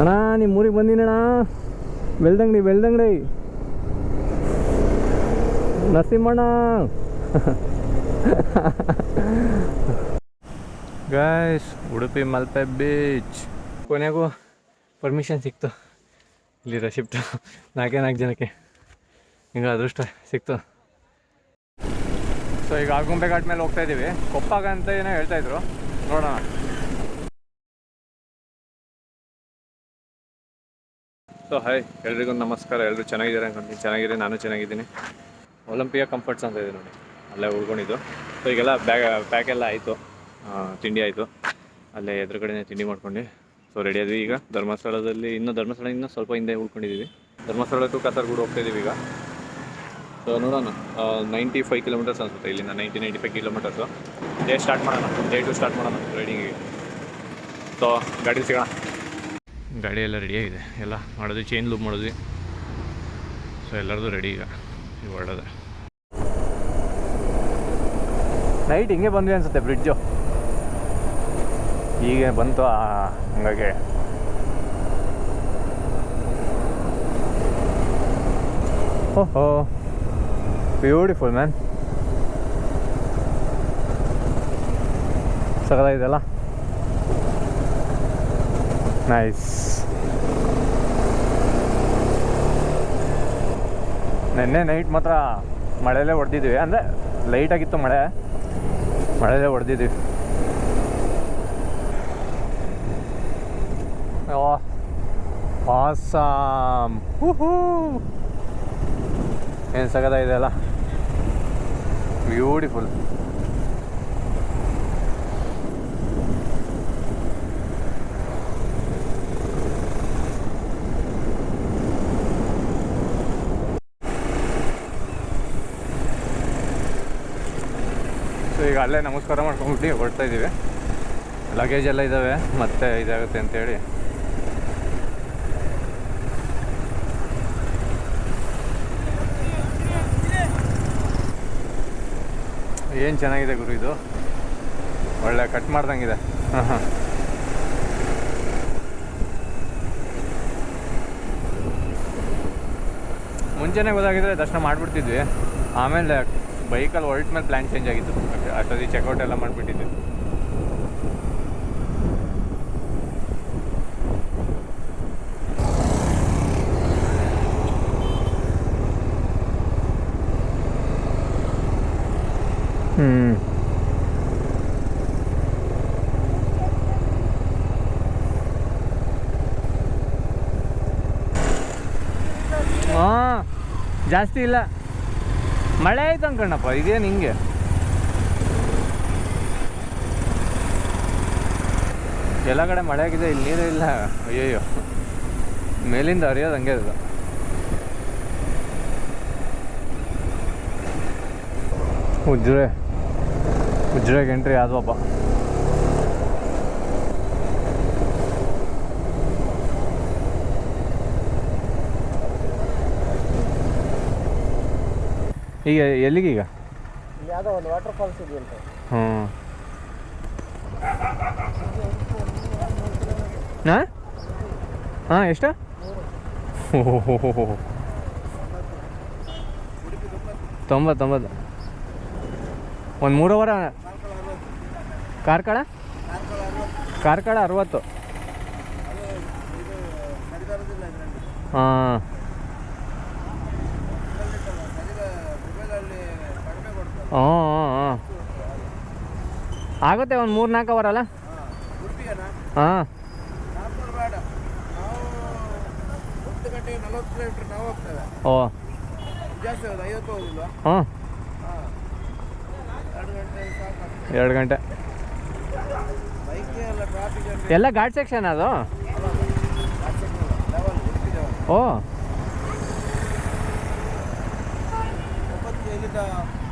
ಅಣ್ಣ ನಿಮ್ಮ ಊರಿಗೆ ಬಂದಿನಣ್ಣ. ಬೆಳ್ದಂಗಡಿ ಬೆಳ್ದಂಗಡಿ ನರಸಿಂಹಣ್ಣ. ಗಾಯ್ಸ್ ಉಡುಪಿ ಮಲ್ಪೆ ಬೀಚ್ ಕೊನೆಗೂ ಪರ್ಮಿಷನ್ ಸಿಕ್ತು. ಇಲ್ಲಿರೋ ಶಿಫ್ಟು ನಾಲ್ಕೇ ನಾಲ್ಕು ಜನಕ್ಕೆ. ಹಿಂಗೆ ಅದೃಷ್ಟ ಸಿಕ್ತು. ಸೊ ಈಗ ಆಗುಂಬೆ ಘಾಟ್ ಮೇಲೆ ಹೋಗ್ತಾ ಇದ್ದೀವಿ ಕೊಪ್ಪಾಗ ಅಂತ ಏನೋ ಹೇಳ್ತಾಯಿದ್ರು ನೋಡೋಣ. ಸೊ ಹಾಯ್ ಎಲ್ರಿಗೂ ನಮಸ್ಕಾರ. ಎಲ್ಲರೂ ಚೆನ್ನಾಗಿದ್ದಾರೆ? ಅನ್ಕೊಂತೀನಿ ಚೆನ್ನಾಗಿದೆ ನಾನು ಚೆನ್ನಾಗಿದ್ದೀನಿ. ಒಲಿಂಪಿಯಾ ಕಂಫರ್ಟ್ಸ್ ಅಂತ ಇದೆ ನೋಡಿ. ಅಲ್ಲೇ ಉಳ್ಕೊಂಡಿದ್ದು. ಸೊ ಈಗೆಲ್ಲ ಬ್ಯಾಗ್ ಪ್ಯಾಕ್ ಎಲ್ಲ ಆಯಿತು. ತಿಂಡಿ ಆಯಿತು. ಅಲ್ಲೇ ಎದುರುಗಡೆನೇ ತಿಂಡಿ ಮಾಡ್ಕೊಂಡು. ಸೊ ರೆಡಿ ಆದ್ವಿ ಈಗ. ಧರ್ಮಸ್ಥಳದಲ್ಲಿ ಇನ್ನೂ ಧರ್ಮಸ್ಥಳ ಇನ್ನೂ ಸ್ವಲ್ಪ ಹಿಂದೆ ಉಳ್ಕೊಂಡಿದ್ದೀವಿ. ಧರ್ಮಸ್ಥಳಕ್ಕೂ ಟು ಕಾಸರಗೋಡು ಹೋಗ್ತಾ ಈಗ. ಸೊ ನೋಡೋಣ. ನೈಂಟಿ ಫೈವ್ ಕಿಲೋಮೀಟರ್ಸ್ ಅನ್ಸುತ್ತೆ ಇಲ್ಲಿಂದ. Ninety ninety five kilometres day start ಮಾಡೋಣ. ಡೇ ಟು ಸ್ಟಾರ್ಟ್ ಮಾಡೋಣ. ರೈಡಿಂಗಿಗೆ ಸೊ ಗಾಡಿ ಸಿಗೋಣ. ಗಾಡಿ ಎಲ್ಲ ರೆಡಿಯಾಗಿದೆ ಎಲ್ಲ ಮಾಡೋದು ಚೈನ್ ಲೂಪ್ ಮಾಡಿದ್ವಿ ಸೊ ಎಲ್ಲರದು ರೆಡಿ ಈಗ. ಹೊರಡೋದು ನೈಟ್ ಹಿಂಗೆ ಬಂದ್ವಿ ಅನಿಸುತ್ತೆ ಬ್ರಿಡ್ಜು ಈಗ ಬಂತು ಹಂಗಾಗೆ ಹಂಗಾಗಿ. ಓಹೋ ಬ್ಯೂಟಿಫುಲ್ ಮ್ಯಾನ್ ಸಗದಾಗಿದೆಲ್ಲ ನೈಸ್ ನಿನ್ನೆ ನೈಟ್ ಮಾತ್ರ ಮಳೆಯಲ್ಲೇ ಹೊಡೆದಿದ್ವಿ. ಅಂದರೆ ಲೈಟಾಗಿತ್ತು ಮಳೆ. ಮಳೆಯಲ್ಲೇ ಹೊಡೆದಿದ್ವಿ. ಆಸಾಮ್ ಏನು ಸಗದ ಅಲ್ಲ ಬ್ಯೂಟಿಫುಲ್ ಈಗ ಅಲ್ಲೇ ನಮಸ್ಕಾರ ಮಾಡ್ಕೊಂಡ್ಬಿಟ್ಟು ಹೊರಡ್ತಾ ಇದ್ದೀವಿ. ಲಗೇಜ್ ಎಲ್ಲ ಇದ್ದಾವೆ ಮತ್ತೆ ಇದಾಗುತ್ತೆ ಅಂತೇಳಿ. ಏನು ಚೆನ್ನಾಗಿದೆ ಗುರು ಇದು? ಒಳ್ಳೆ ಕಟ್ ಮಾಡ್ದಂಗಿದೆ. ಹಾಂ ಹಾಂ ಗೊತ್ತಾಗಿದ್ರೆ ದರ್ಶನ ಮಾಡಿಬಿಡ್ತಿದ್ವಿ. ಆಮೇಲೆ ಬೈಕಲ್ಲಿ ಹೊರಟ ಮೇಲೆ ಪ್ಲ್ಯಾನ್ ಚೇಂಜ್ ಆಗಿತ್ತು. ಅಷ್ಟೊತ್ತಿಗೆ ಚೆಕ್ಔಟ್ ಎಲ್ಲ ಮಾಡಿಬಿಟ್ಟಿದ್ದೆ. ಹ್ಞೂ ಜಾಸ್ತಿ ಇಲ್ಲ. ಮಳೆ ಆಯ್ತು ಅನ್ಕಣ್ಣಪ್ಪ ಇದೇನು ಹಿಂಗೆ? ಎಲ್ಲ ಕಡೆ ಮಳೆ ಆಗಿದೆ, ಇಲ್ಲಿ ನೀರೇ ಇಲ್ಲ. ಅಯ್ಯಯ್ಯೋ, ಮೇಲಿಂದ ಹರಿಯೋದು ಹಂಗೆ ಅದು. ಉಜ್ರೆ, ಉಜ್ರೆಗೆ ಎಂಟ್ರಿ ಆದ್ವಪ್ಪ. ಈಗ ಎಲ್ಲಿಗೆ ಈಗ? ಯಾವುದೋ ಒಂದು ವಾಟರ್ ಫಾಲ್ಸ್ ಇದೆಯಂತ. ಹ್ಞೂ ಹಾಂ ಹಾಂ ಎಷ್ಟು? ತೊಂಬತ್ತು ತೊಂಬತ್ತು ಒಂದು ಮೂರುವರೆ ಕಾರ್ಕಳ? ಕಾರ್ಕಳ ಅರವತ್ತು. ಹಾಂ ಮೊಬೈಲಲ್ಲಿ ಕಡಿಮೆ ಕೊಡ್ತಾರೆ ಹ್ಞೂ ಹ್ಞೂ ಹ್ಞೂ ಆಗುತ್ತೆ ಒಂದು ಮೂರು ನಾಲ್ಕು ಅವರ್ ಅಲ್ಲ? ಹಾಂ. ಓ. ಹಾಂ. ಎರಡು ಗಂಟೆ ಎಲ್ಲ ಘಾಟ್ ಸೆಕ್ಷನ್ ಅದು? ಓ.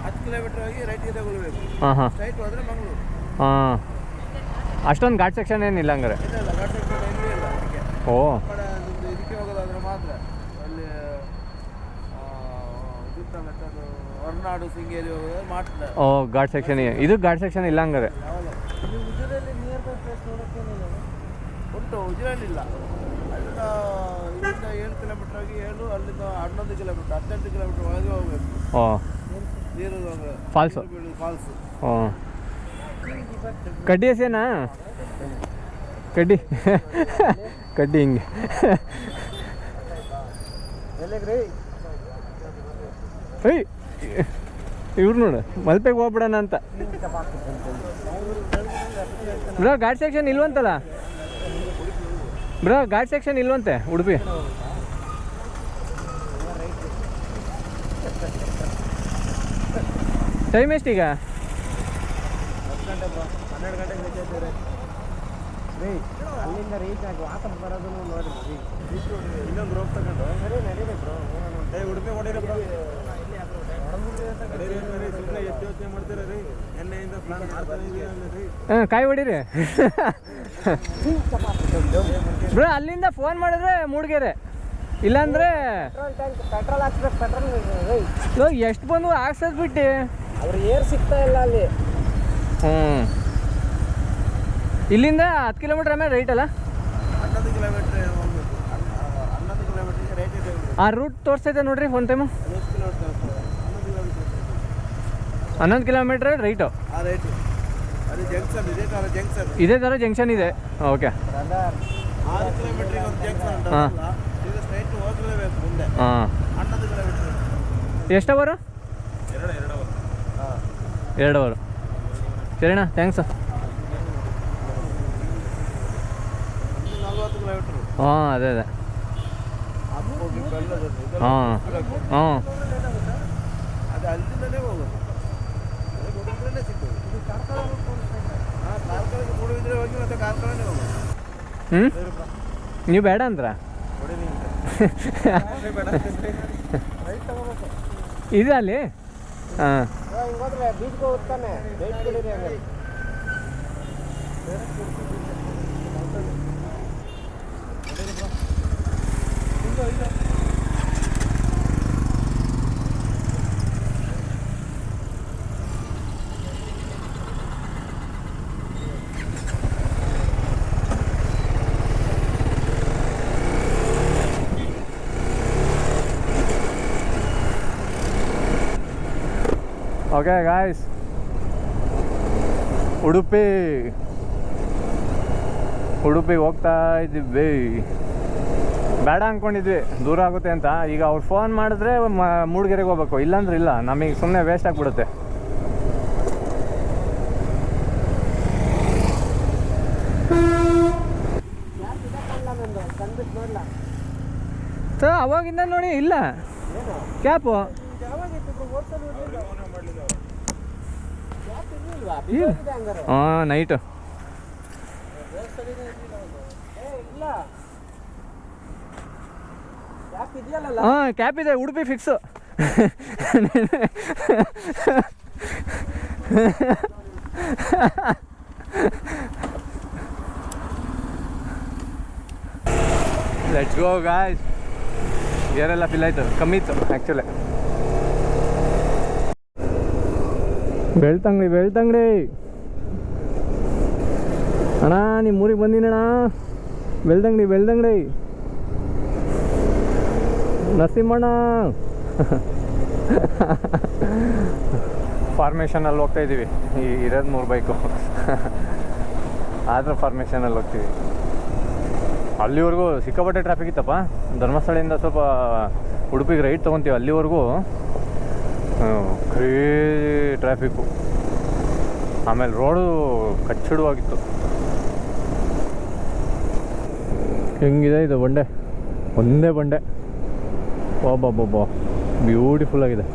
ಹತ್ತು ಕಿಲೋಮೀಟರ್ ಹೋಗಿ ರೈಟಿಗೆ ತಗೊಳ್ಬೇಕು. ಹಾಂ ಹಾಂ. ಸ್ಟ್ರೈಟ್ ಹೋದರೆ ಮಂಗಳೂರು. ಹಾಂ. ಅಷ್ಟೊಂದು ಘಾಟ್ ಸೆಕ್ಷನ್ ಏನಿಲ್ಲ ಹಂಗಾರೆ. ಓ. ಓ ಘಾಟ್ ಸೆಕ್ಷನ್ ಇದು ಘಾಟ್ ಸೆಕ್ಷನ್ ಇಲ್ಲ ಹಂಗಾರೆ. ಉಂಟು ಉಜಿರಲ್ಲಿ ಇಲ್ಲ. ಅಲ್ಲಿ ಇಲ್ಲಿಂದ ಏಳು ಕಿಲೋಮೀಟರ್ ಏಳು ಅಲ್ಲಿಂದ ಹನ್ನೊಂದು ಕಿಲೋಮೀಟರ್ ಹದಿನೆಂಟು ಕಿಲೋಮೀಟರ್ ಒಳಗೆ ಹೋಗಬೇಕು. ನೀರು ಫಾಲ್ಸು ಫಾಲ್ಸ್ ಓ. ಕಡ್ಡಿ ಹಸೇನಾ? ಕಡ್ಡಿ. ಕಡ್ಡಿ ಹಿಂಗೆ. ಏಯ್, ಇವ್ರು ನೋಡು, ಮಲ್ಪೆಗೆ ಹೋಗ್ಬಿಡೋಣ ಅಂತ. ಬ್ರೋ ಗಾಡಿ ಸೆಕ್ಷನ್ ಇಲ್ವಂತಲ್ಲ? ಬ್ರೋ ಗಾಡಿ ಸೆಕ್ಷನ್ ಇಲ್ವಂತೆ, ಉಡುಪಿ. ಟೈಮ್ ಎಷ್ಟೀಗ ಹನ್ನೆರಡು ಗಂಟೆಗೆ ನಿಂತಿದ್ದೀರಿ ರೀ ಅಲ್ಲಿಂದ ರೀಚ್ ಆಗಿ ವಾಪಸ್ ಬರೋದನ್ನು ನೋಡಿ ಇನ್ನೊಂದು ರೋಪ್ ತಗೊಂಡು. ಸರಿ ನಡೀರಿ ಬ್ರೋ ಏ ಉಡುಪಿ ಹೊಡೀರಿ ಬ್ರೋ ರೀ. ರೀ. ಕಾಯಿ ಹೊಡೀರಿ. ಬ್ರೋ ಅಲ್ಲಿಂದ ಫೋನ್ ಮಾಡಿದ್ರೆ ಮೂಡ್ಗೆರೆ. ಇಲ್ಲಾಂದ್ರೆ ಪೆಟ್ರೋಲ್ ಹಾಕ್ಸ್ಬೇಕು ಪೆಟ್ರೋಲ್ ಎಷ್ಟು ಬಂದು ಹಾಕ್ಸದ್ ಬಿಟ್ಟು. ಅವ್ರು ಏರ್ ಸಿಗ್ತಾ ಇಲ್ಲ ಅಲ್ಲಿ. ಹ್ಞೂ ಇಲ್ಲಿಂದ ಹತ್ತು ಕಿಲೋಮೀಟ್ರ್ ಆಮೇಲೆ ರೈಟ್ ಅಲ್ಲ? ಹನ್ನೊಂದು ಕಿಲೋಮೀಟ್ರ್ ಹೋಗ್ಬೇಕು. ಹನ್ನೊಂದು ಕಿಲೋಮೀಟ್ರಿಗೆ ರೇಟ್ ಇದೆ ಆ ರೂಟ್ ತೋರಿಸ್ತೈತೆ ನೋಡ್ರಿ ಒನ್ ಟೈಮು ಹನ್ನೊಂದು ಕಿಲೋಮೀಟ್ರ್ ರೈಟು ಆ ರೇಟ್ ಅದು ಜಂಕ್ಷನ್ ಇದೇ ಥರ ಜಂಕ್ಷನ್ ಇದೇ ಥರ ಜಂಕ್ಷನ್ ಇದೆ. ಓಕೆ ಆರು ಕಿಲೋಮೀಟ್ರಿಗೆ ಒಂದು ಜಂಕ್ಷನ್ ಹಾ. ಉಂಟಲ್ಲ ಇದು ಸ್ಟ್ರೈಟ್ ಹೋಗಲೇಬೇಕು ಮುಂದೆ. ಹಾಂ. ಹನ್ನೊಂದು ಕಿಲೋಮೀಟ್ರ್ ಎಷ್ಟು ಅವರು ಎರಡು ಎರಡು ಹಾಂ ಎರಡು ಅವರು ಸರಿಣ್ಣ ಥ್ಯಾಂಕ್ಸ್ ಹಾಂ ಅದೇ ಅದೇ. ಹಾಂ ಹಾಂ. ಹ್ಞೂ ನೀವು ಬೇಡ ಅಂದ್ರ? ಇದೆ ಅಲ್ಲಿ? ಹಾಂ. ಹಿಂಗೆ ಹೋದ್ರೆ ಬೀಚ್ಗೆ ಹೋಗ್ತಾನೆ ರೇಟ್ ಕೊಡಿರಿ ಹಂಗೆ ಓಕೆ ಗಾಯ್ಸ್ ಉಡುಪಿ ಉಡುಪಿಗೆ ಹೋಗ್ತಾ ಇದ್ದೀವಿ. ಬೇಡ ಅಂದ್ಕೊಂಡಿದ್ವಿ ದೂರ ಆಗುತ್ತೆ ಅಂತ. ಈಗ ಅವ್ರು ಫೋನ್ ಮಾಡಿದ್ರೆ ಮೂಡಿಗೆರೆಗೆ ಹೋಗ್ಬೇಕು. ಇಲ್ಲಾಂದ್ರೆ ಇಲ್ಲ. ನಮಗೆ ಸುಮ್ಮನೆ ವೇಸ್ಟ್ ಆಗಿಬಿಡುತ್ತೆ. ಅವಾಗಿಂದ ನೋಡಿ, ಇಲ್ಲ. ಕ್ಯಾಪು ಹಾಂ ನೈಟು ಹಾಂ ಕ್ಯಾಪ್ ಇದೆ, Udupi fix let's go guys ಏರೆಲ್ಲ fill ಆಯ್ತು ಕಮ್ಮಿ ಇತ್ತು ಆ್ಯಕ್ಚುಲಿ ಬೆಳ್ತಂಗಡಿ ಬೆಳ್ತಂಗಡಿ. ಅಣ್ಣ ನಿಮ್ಮ ಊರಿಗೆ ಬಂದಿನಣ್ಣ. ಬೆಳ್ದಂಗಡಿ ಬೆಳ್ದಂಗಡಿ ನರಸಿಂಹಣ್ಣ. ಫಾರ್ಮೇಷನಲ್ಲಿ ಹೋಗ್ತಾ ಇದ್ದೀವಿ ಈ ಇರೋದು ಮೂರು ಬೈಕು ಆದ್ರೆ ಫಾರ್ಮೇಷನಲ್ಲಿ ಹೋಗ್ತೀವಿ. ಅಲ್ಲಿವರೆಗೂ ಸಿಕ್ಕಾಪಟ್ಟೆ ಟ್ರಾಫಿಕ್ ಇತ್ತಪ್ಪ. ಧರ್ಮಸ್ಥಳದಿಂದ ಸ್ವಲ್ಪ ಉಡುಪಿಗೆ ರೈಟ್ ತೊಗೊತೀವಿ ಅಲ್ಲಿವರೆಗೂ. ಕ್ರೇಜಿ ಟ್ರಾಫಿಕ್ಕು ಆಮೇಲೆ ರೋಡು ಕಚ್ಚಿಡುವಾಗಿತ್ತು. ಹೆಂಗಿದೆ ಇದು ಬಂಡೆ? ಒಂದೇ ಬಂಡೆ. ಒಬ್ಬೊಬ್ಬೊಬ್ಬ ಬ್ಯೂಟಿಫುಲ್ ಆಗಿದೆ.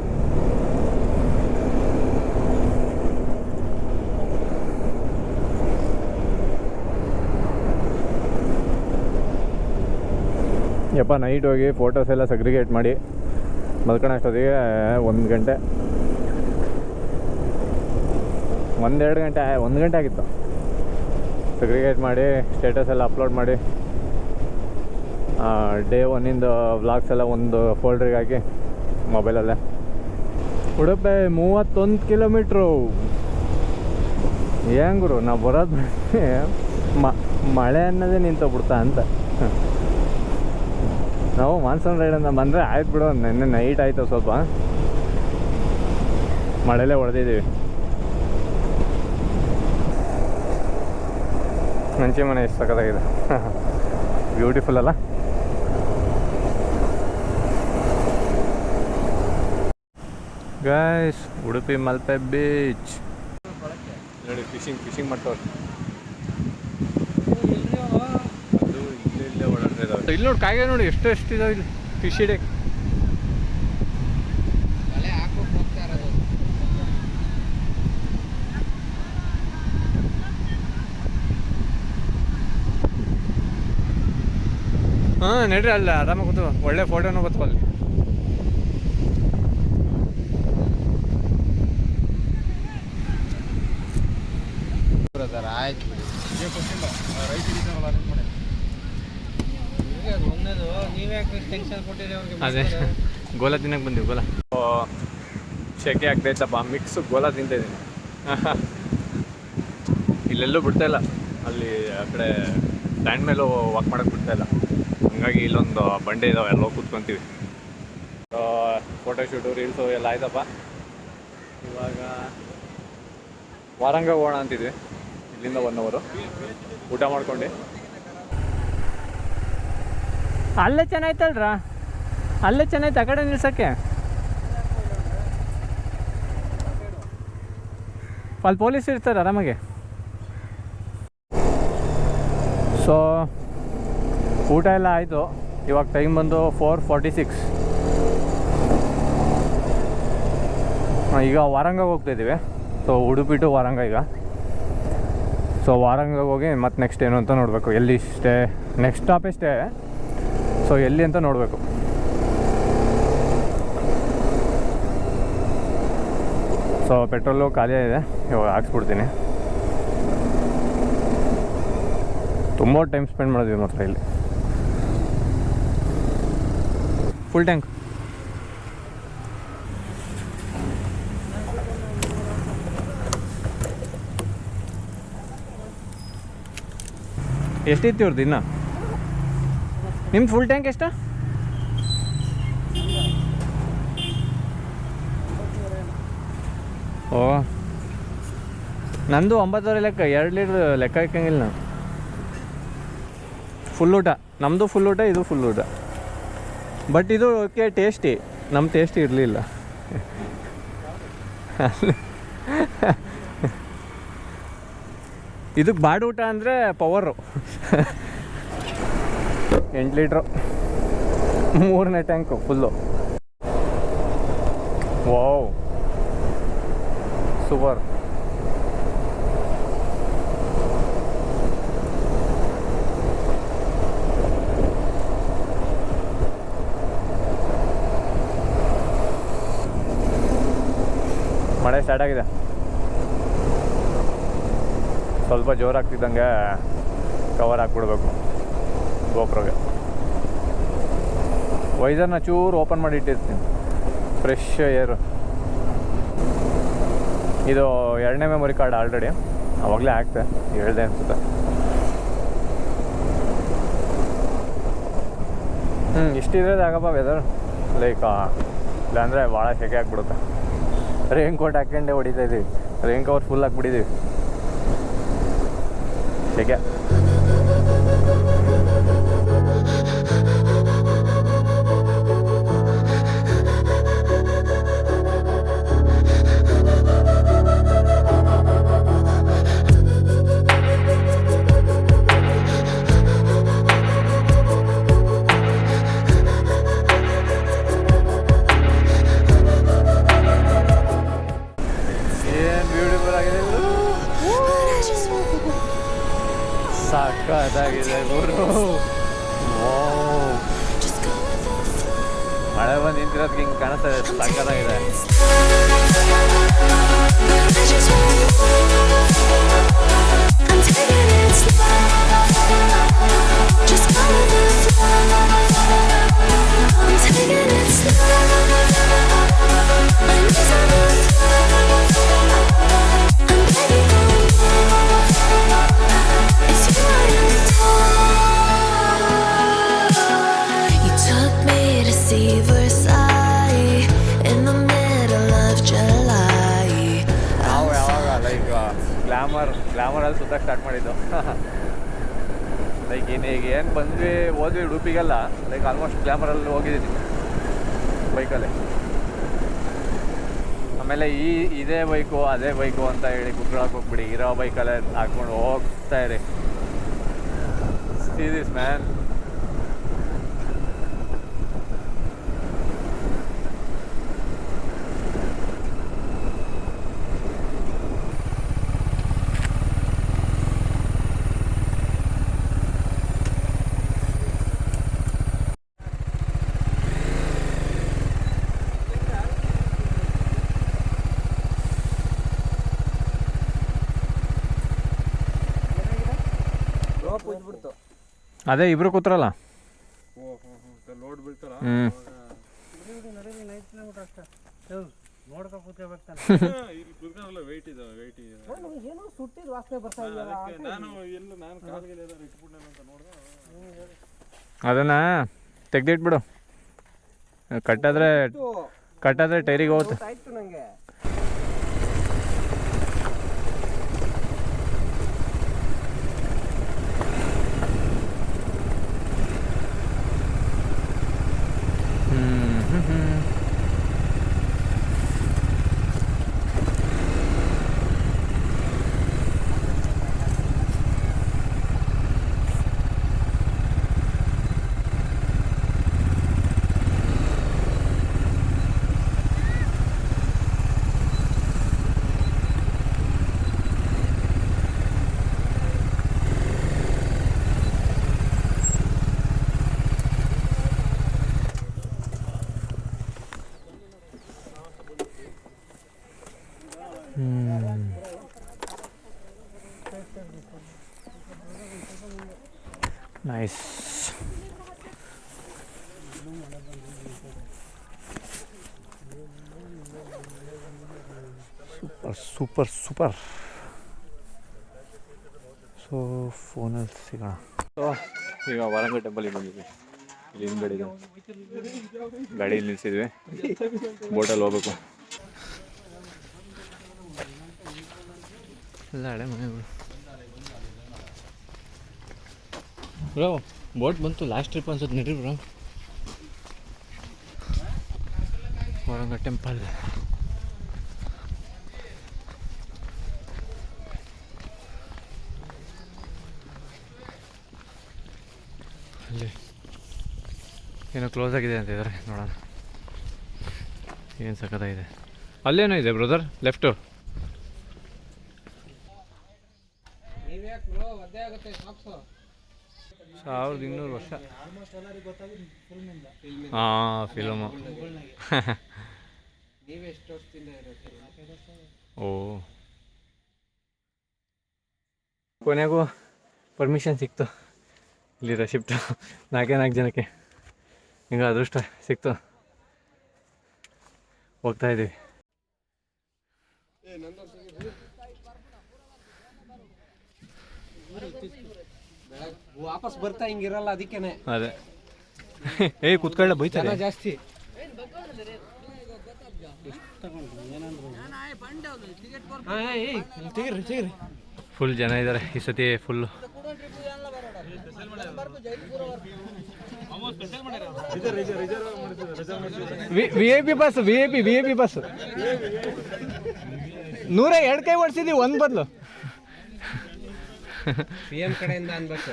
ಯಪ್ಪ ನೈಟ್ ಹೋಗಿ ಫೋಟೋಸ್ ಎಲ್ಲ ಸಗ್ರಿಗೇಟ್ ಮಾಡಿ. ಮಲ್ಕೊಳೋ ಅಷ್ಟೊತ್ತಿಗೆ, ಒಂದು ಗಂಟೆ. ಒಂದೆರಡು ಗಂಟೆ, ಒಂದು ಗಂಟೆ ಆಗಿತ್ತು. ಸಗ್ರಿಗೇಟ್ ಮಾಡಿ ಸ್ಟೇಟಸ್ ಎಲ್ಲ ಅಪ್ಲೋಡ್ ಮಾಡಿ ಡೇ ಒನ್ನಿಂದ ವ್ಲಾಗ್ಸ್ ಎಲ್ಲ ಒಂದು ಫೋಲ್ಡ್ರಿಗೆ ಹಾಕಿ ಮೊಬೈಲಲ್ಲೇ ಉಡುಪಿ ಮೂವತ್ತೊಂದು ಕಿಲೋಮೀಟ್ರು ಹೆಂಗ್ರು ಗುರು, ನಾವು ಬರೋದು ಮಳೆ ಅನ್ನೋದೇ ನಿಂತೋಗ್ಬಿಡ್ತಾ ಅಂತ. ನಾವು ಮಾನ್ಸೂನ್ ರೈಡ್ ಅಂತ ಬಂದರೆ ಆಯ್ತು ಬಿಡು, ನಿನ್ನೆ ನೈಟ್ ಆಯಿತು ಸ್ವಲ್ಪ. ಮಳೆಲೇ ಹೊಡೆದಿದ್ದೀವಿ. ಮಂಚಿ ಮನೆ ಎಷ್ಟು ಸಕ್ಕದಾಗಿದೆ ಬ್ಯೂಟಿಫುಲ್ ಅಲ್ಲ? ಗಾಯ್ಸ್ ಉಡುಪಿ ಮಲ್ಪೆ ಬೀಚ್ ನೋಡಿ ಫಿಶಿಂಗ್ ಫಿಶಿಂಗ್ ಮಾಡ್ತವ್ರೆ ಅದು ಇಲ್ಲೇ ಇಲ್ಲೇ ಇದಾವೆ ಇಲ್ಲಿ ನೋಡಿ ಕಾಯಿ ನೋಡಿ ಎಷ್ಟು ಎಷ್ಟು ಇದಾವೆ ಇಲ್ಲಿ ಫಿಶ್ ಹಿಡಿಯಕ್ಕೆ ಹಾ ಹಾಕ್ಬೇಕು ಹೋಗ್ತಾ ಇರೋದು. ಹಾಂ ನಡ್ರಿ ಅಲ್ಲ ಆರಾಮಾಗಿ ಕೂತು ಒಳ್ಳೆ ಫೋಟೋನು ಬರ್ತವೆ ಅಲ್ಲಿ ಬ್ರದರ್ ಆಯ್ತು ಬಿಡಿ ಒಂದೇದು ನೀವೇ ಯಾಕೆ ಟೆನ್ಷನ್ ಕೊಟ್ಟಿರಿ ಅವ್ರಿಗೆ ಅದೇ. ಗೋಲ ತಿನ್ನಕ್ಕೆ ಬಂದೀವಿ ಗೋಲ. ಶೆಕೆ ಆಗ್ತೈತಪ್ಪ ಮಿಕ್ಸ್ ಗೋಲ ತಿಂತಿದ್ದೀನಿ ಇಲ್ಲೆಲ್ಲೂ ಬಿಡ್ತಾ ಇಲ್ಲ. ಅಲ್ಲಿ ಆ ಕಡೆ ಸ್ಟ್ಯಾಂಡ್ ಮೇಲೂ ವಾಕ್ ಮಾಡಕ್ಕೆ ಬಿಡ್ತಾ ಇಲ್ಲ. ಹಂಗಾಗಿ ಇಲ್ಲೊಂದು ಬಂಡೆ ಇದಾವೆ ಎಲ್ಲ ಕೂತ್ಕೊಂತೀವಿ. ಫೋಟೋಶೂಟು ರೀಲ್ಸು ಎಲ್ಲ ಆಯ್ತಪ್ಪ. ಇವಾಗ ವಾರಂಗ ಹೋಗೋಣ ಅಂತಿದ್ವಿ ಇಲ್ಲಿಂದ ಒನ್ ಅವರು ಊಟ ಮಾಡ್ಕೊಂಡು. ಅಲ್ಲೇ ಚೆನ್ನಾಯ್ತಲ್ರ? ಅಲ್ಲೇ ಚೆನ್ನಾಯ್ತು, ಆ ಕಡೆ ನಿಲ್ಸಕ್ಕೆ? ಅಲ್ಲಿ ಪೊಲೀಸ್ ಇರ್ತಾರೆ ಆರಾಮಾಗೆ. ಸೊ ಊಟ ಎಲ್ಲ ಆಯಿತು. ಇವಾಗ ಟೈಮ್ ಬಂದು ಫೋರ್ ಫಾರ್ಟಿ ಸಿಕ್ಸ್ ಈಗ ವಾರಂಗ ಹೋಗ್ತಾ ಇದ್ದೀವಿ. ಸೊ ಉಡುಪಿ ಟು ವಾರಂಗ ಈಗ. ಸೊ ವಾರಂಗ ಹೋಗಿ ಮತ್ತೆ ನೆಕ್ಸ್ಟ್ ಏನು ಅಂತ ನೋಡಬೇಕು. ಎಲ್ಲಿ ಸ್ಟೇ ನೆಕ್ಸ್ಟ್ ಸ್ಟಾಪೇ ಸ್ಟೇ ಸೊ ಎಲ್ಲಿ ಅಂತ ನೋಡಬೇಕು. ಸೊ ಪೆಟ್ರೋಲು ಖಾಲಿ ಇದೆ ಇವಾಗ ಹಾಕ್ಸ್ಬಿಡ್ತೀನಿ. ತುಂಬ ಟೈಮ್ ಸ್ಪೆಂಡ್ ಮಾಡಿದ್ವಿ ಮಾತ್ರ ಇಲ್ಲಿ. ಫುಲ್ ಟ್ಯಾಂಕ್ ಎಷ್ಟಿತ್ತು ಇವ್ರದ್ದು ಇನ್ನು ನಿಮ್ದು ಫುಲ್ ಟ್ಯಾಂಕ್ ಎಷ್ಟು? ಓ, ನಂದು ಒಂಬತ್ತುವರೆ ಲೆಕ್ಕ, ಎರಡು ಲೀಟ್ರ್ ಲೆಕ್ಕ ಹಾಕಂಗಿಲ್ಲ ನಾನು. ಫುಲ್ ಊಟ ನಮ್ಮದು ಫುಲ್ ಊಟ, ಇದು ಫುಲ್ ಊಟ. ಬಟ್ ಇದು ಓಕೆ ಟೇಸ್ಟಿ ನಮ್ಮ ಟೇಸ್ಟಿ ಇರಲಿಲ್ಲ. ಇದಕ್ಕೆ ಬಾಡ ಊಟ ಅಂದರೆ ಪವರು ಎಂಟು ಲೀಟ್ರು. ಮೂರನೇ ಟ್ಯಾಂಕು, ಫುಲ್ಲು. ವಾವ್. ಸೂಪರ್. ಮಳೆ ಸ್ಟಾರ್ಟ್ ಆಗಿದೆ. ಸ್ವಲ್ಪ ಜೋರಾಗ್ತಿದ್ದಂಗೆ ಕವರ್ ಹಾಕ್ಬಿಡ್ಬೇಕು. ಗೋಪ್ರೋಗೆ ವೈಸರ್ನ ಚೂರು ಓಪನ್ ಮಾಡಿ ಇಟ್ಟಿರ್ತೀನಿ. ಫ್ರೆಶ್ ಏರು ಇದು ಎರಡನೇ ಮೆಮೊರಿ ಕಾರ್ಡ್ ಆಲ್ರೆಡಿ ಅವಾಗಲೇ ಹಾಕ್ತೆ ಹೇಳ್ದೆ ಅನ್ಸುತ್ತೆ. ಹ್ಞೂ ಇಷ್ಟಿದ್ರೆ ಆಗಪ್ಪ ವೆದರ್ ಲೈಕ್ ಇಲ್ಲಾಂದರೆ ಭಾಳ ಸೆಕೆ ಆಗ್ಬಿಡುತ್ತೆ. ರೈನ್ ಕೋಟ್ ಹಾಕ್ಕೊಂಡೆ ಹೊಡಿತಾ ಇದ್ದೀವಿ ರೈನ್ ಕವರ್ ಫುಲ್ ಹಾಕ್ಬಿಟ್ಟಿದ್ದೀವಿ ಸೆಕೆ ಸಾಕಾಗಿದೆ ಗುರು. ಮಳೆ ಬಂದು ನಿಂತಿರೋದಕ್ಕೆ ಹಿಂಗೆ ಕಾಣಿಸ್ತಾ ಇದೆ ಸಾಕಾಗಿದೆ ಬೈಕಲ್ಲಿ ಆಮೇಲೆ ಈ ಇದೇ ಬೈಕು, ಅದೇ ಬೈಕು ಅಂತ ಹೇಳಿ ಕುತ್ಕೊಳಕ್ಕೆ ಹೋಗ್ಬಿಡಿ. ಇರೋ ಬೈಕಲ್ಲೇ ಹಾಕ್ಕೊಂಡು ಹೋಗ್ತಾ ಇರಿ. ಸಿ ದಿಸ್ ಮ್ಯಾನ್ ರೋಪ್ ಉಜ್ಬಿಡ್ತು ಅದೇ ಇಬ್ರು ಕೂತ್ರಲ್ಲ ಲೋಡ್ ಬೀಳ್ತಾರ ಹ್ಞೂ ನೋಡ್ಕೊ ಕೂತ್ಕೋಬೇಕು ಇಲ್ಲಿ ಕುತ್ಕೊಳ್ಳಲ್ಲ ವೆಯ್ಟ್ ಇದೆ ವೆಯ್ಟ್ ಇದೆ ಏನೋ ಸುಟ್ಟಿದ ವಾಸನೆ ಬರ್ತಾ ಇದೆಯಲ್ಲ ನಾನು ಎಲ್ಲ ನಾನು ಕಾಲಿಗೆ ಇಬ್ರು ಕೂತ್ರಲ್ಲ. ಅಂತ ನೋಡ್ದೆ. ಅದನ್ನು ತೆಗ್ದಿಟ್ಬಿಡು. ಕಟ್ಟಾದ್ರೆ ಕಟ್ಟಾದ್ರೆ ಟೈರಿಗೆ ಹೋಗುತ್ತೆ ಆಯ್ತು ನಂಗೆ ನೈಸ್ ಸೂಪರ್ ಸೂಪರ್ ಸೊ ಫೋನಲ್ಲಿ ಸಿಗೋಣ. ಸೊ ಈಗ ವಾರಂಗ ಟೆಂಪಲಿಗೆ ಬಂದಿದ್ವಿ. ಇಲ್ಲಿ ಹಿಂದ್ಗಡೆ ಇದೆ. ಗಾಡಿ ನಿಲ್ಲಿಸಿದ್ವಿ ಬೋಟಲ್ಲಿ ಹೋಗ್ಬೇಕು. ಎಲ್ಲ ಹಳೆ ಮನೆಗಳು. ಬ್ರೋ ಬೋಟ್ ಬಂತು ಲಾಸ್ಟ್ ಟ್ರಿಪ್ ಅನ್ಸುತ್ತೆ ನಡ್ರಿ ಬ್ರೋ. ವಾರಂಗ ಟೆಂಪಲ್ ಏನೋ ಕ್ಲೋಸ್ ಆಗಿದೆ ಅಂತ ಇದ್ದಾರೆ ನೋಡೋಣ. ಏನು ಸಖತ್ತಾಗಿದೆ. ಅಲ್ಲೇನೋ ಇದೆ ಬ್ರದರ್ ಲೆಫ್ಟು ಸಾವಿರದ ಇನ್ನೂರು ವರ್ಷ. ಹಾಂ ಫಿಲಮು ಓ. ಕೊನೆಗೂ ಪರ್ಮಿಷನ್ ಸಿಕ್ತು. ಇಲ್ಲಿ ಶಿಫ್ಟು ನಾಲ್ಕೇ ನಾಲ್ಕು ಜನಕ್ಕೆ. ಹಿಂಗೆ ಅದೃಷ್ಟ ಸಿಕ್ತು. ಹೋಗ್ತಾ ಇದ್ದೀವಿ ವಾಪಸ್ ಬರ್ತಾ ಹಿಂಗಿರಲ್ಲ ಅದಕ್ಕೇನೆ. ಅದೇ. ಏ ಕುತ್ಕೊಳ್ಳ ಬೈತಾರೆ. ಜಾಸ್ತಿ. ಫುಲ್ ಜನ ಇದ್ದಾರೆ ಈ ಸತಿ full V I P bus V I P V I P bus ನೂರ ಎರಡು ಕೈ ಓಡಿಸಿದ್ವಿ ಒಂದು ಬದಲು. ಪಿ ಎಂ ಕಡೆಯಿಂದ ಅನ್ಬೇಕು.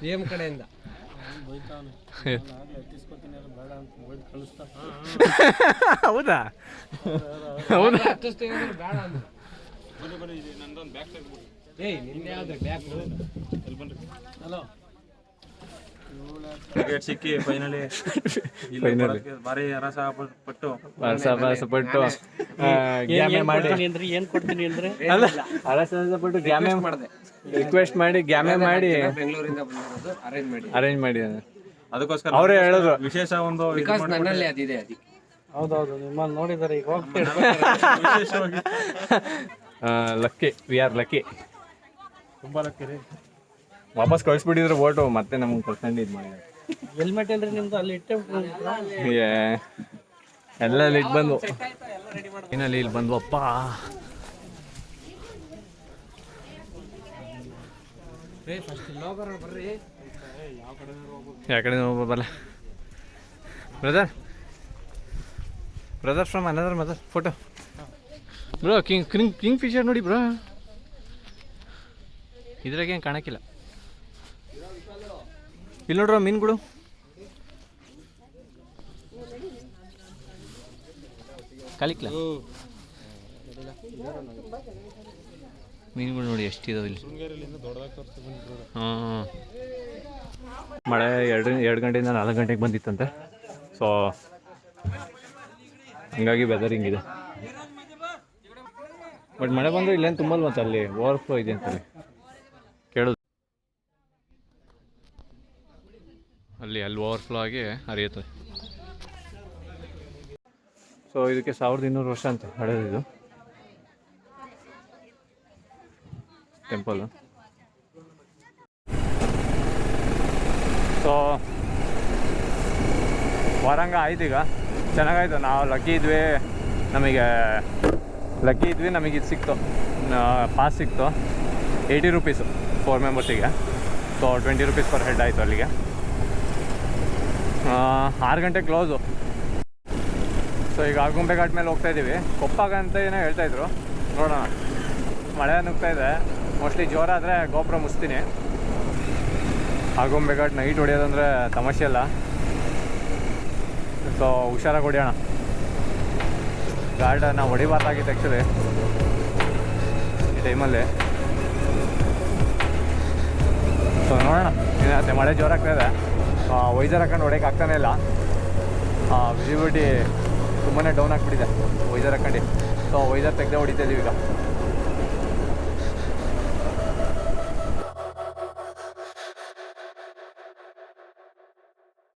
ಪಿ ಎಂ ಕಡೆಯಿಂದ. ಹೌದಾ? ಹೌದಾ? ಏಯ್ ನಿಂದೆ ಯಾವ್ದು ಬ್ಯಾಗ್ ಹಲೋ ಸಿಕ್ಕಿ ಫೈನಲಿ. ಭಾರಿ ಪಟ್ಟು ವರ್ಷ ಬಸ್ ಪಟ್ಟು ಗ್ಯಾಮೆ ಮಾಡಿ. ಏನ್ ಕೊಡ್ತೀನಿ ಅಂದ್ರೆ ಅಲ್ಲ ಅರಸ ಪಟ್ಟು ಗ್ಯಾಮೆ ಮಾಡಿದೆ. ರಿಕ್ವೆಸ್ಟ್ ಮಾಡಿ ಗ್ಯಾಮೆ ಮಾಡಿ. ಬೆಂಗಳೂರಿಂದ ಬಂದಿರೋದು ಅರೇಂಜ್ ಮಾಡಿ. ಅರೇಂಜ್ ಮಾಡಿ ಅದಕ್ಕೋಸ್ಕರ ಅವರೇ ಹೇಳಿದ್ರು ವಿಶೇಷ ಒಂದು ವಿಕಾಸ್ ನನ್ನಲ್ಲಿ ಅದಿದೆ ಅದಕ್ಕೆ. ಹೌದೌದು ನಿಮ್ಮಲ್ಲಿ ನೋಡಿದ್ದಾರೆ ಈಗ ಹೋಗ್ತೀರಾ ಲಕ್ಕಿ ವಿ ಆರ್ ಲಕ್ಕಿ ತುಂಬಾ ಲಕ್ಕಿ ರೀ. ವಾಪಸ್ ಕಳಿಸ್ಬಿಟ್ಟಿದ್ರೆ ಓಟು ಮತ್ತೆ ನಮ್ಗೆ ಕೊಟ್ಕೊಂಡು ಇದು ಮಾಡಿ ಹೆಲ್ಮೆಟ್ ಇಲ್ರಿ ನಿಮ್ದು ಅಲ್ಲಿ ಇಟ್ಟೆ ಏ ಎಲ್ಲ ಇಟ್ಟು ಬಂದು ಏನಲ್ಲಿ ಇಲ್ಲಿ ಬಂದ್ವಪ್ಪ. ಯಾವ ಕಡೆ ಹೋಗ್ಬಲ್ಲ brother brother from another mother photo bro king king kingfisher ನೋಡಿ ಬ್ರೋ ಇದ್ರಾಗ ಏನು ಕಾಣಕ್ಕಿಲ್ಲ. ಇಲ್ಲಿ ನೋಡ್ರ ಮೀನುಗಳು ಕಲಿಕ್ಲ. ಮೀನುಗಳು ನೋಡಿ ಎಷ್ಟಿದಾವೆ ಇಲ್ಲಿ. ಹಾಂ ಮಳೆ ಎರಡು ಎರಡು ಗಂಟೆಯಿಂದ ನಾಲ್ಕು ಗಂಟೆಗೆ ಬಂದಿತ್ತಂತೆ. ಸೊ ಹಂಗಾಗಿ ವೆದರ್ ಹಿಂಗಿದೆ. ಬಟ್ ಮಳೆ ಬಂದರೆ ಇಲ್ಲೇನು ತುಂಬಲ್ ಮತ್ತೆ ಅಲ್ಲಿ? ಓವರ್ಫ್ಲೋ ಇದೆ ಅಂತಲ್ಲಿ. ಅಲ್ಲಿ ಅಲ್ಲಿ ಓವರ್ಫ್ಲೋ ಆಗಿ ಹರಿಯುತ್ತೆ ಸೊ ಇದಕ್ಕೆ ಸಾವಿರದ ಇನ್ನೂರು ವರ್ಷ ಅಂತ ಹಳೆದು ಇದು ಟೆಂಪಲ್ ಸೊ ವಾರಂಗ ಆಯ್ತು ಈಗ. ಚೆನ್ನಾಗಾಯ್ತು. ನಾವು ಲಕ್ಕಿ ಇದ್ವಿ. ನಮಗೆ ಲಕ್ಕಿ ಇದ್ವಿ. ನಮಗೆ ಇದು ಸಿಕ್ತು. ಪಾಸ್ ಸಿಕ್ತು. Eighty rupees four ಮೆಂಬರ್ಸಿಗೆ so twenty rupees per head ಆಯಿತು ಅಲ್ಲಿಗೆ. ಆರು ಗಂಟೆ ಕ್ಲೋಸು ಸೊ ಈಗ ಆಗುಂಬೆ ಘಾಟ್ ಮೇಲೆ ಹೋಗ್ತಾ ಇದ್ದೀವಿ ಕೊಪ್ಪಾಗ ಅಂತ ಏನೋ ಹೇಳ್ತಾ ಇದ್ರು. ನೋಡೋಣ. ಮಳೆ ನುಗ್ತಾ ಮೋಸ್ಟ್ಲಿ ಜೋರಾದರೆ ಗೋಪುರ ಮುಸ್ತೀನಿ ಆಗುಂಬೆ ಘಾಟ್ ನೈಟ್ ಹೊಡೆಯೋದಂದ್ರೆ ತಮಾಷೆ ಅಲ್ಲ. ಸೊ ಹುಷಾರಾಗಿ ಹೊಡಿಯೋಣ. ಗಾರ್ಡ್ ನಾವು ಹೊಡಿಬಾರ್ದಾಗಿತ್ತು ಆ್ಯಕ್ಚುಲಿ ಈ ಟೈಮಲ್ಲಿ ಸೊ ನೋಡೋಣ. ಏನಾಗುತ್ತೆ? ಮಳೆ ಜೋರಾಗ್ತಾ ಇದೆ. ವೈಸರ್ ಹಾಕೊಂಡು ಹೊಡೆಯಕ್ಕೆ ಆಗ್ತಾನೆ ಇಲ್ಲ. ವಿಸಿಬಿಲಿಟಿ ತುಂಬಾ ಡೌನ್ ಆಗಿಬಿಟ್ಟಿದೆ ವೈಸರ್ ಹಾಕೊಂಡು. ಸೊ ವೈಸರ್ ತೆಗೆದೇ ಹೊಡಿತಾ ಇದ್ದೀವಿ ಈಗ.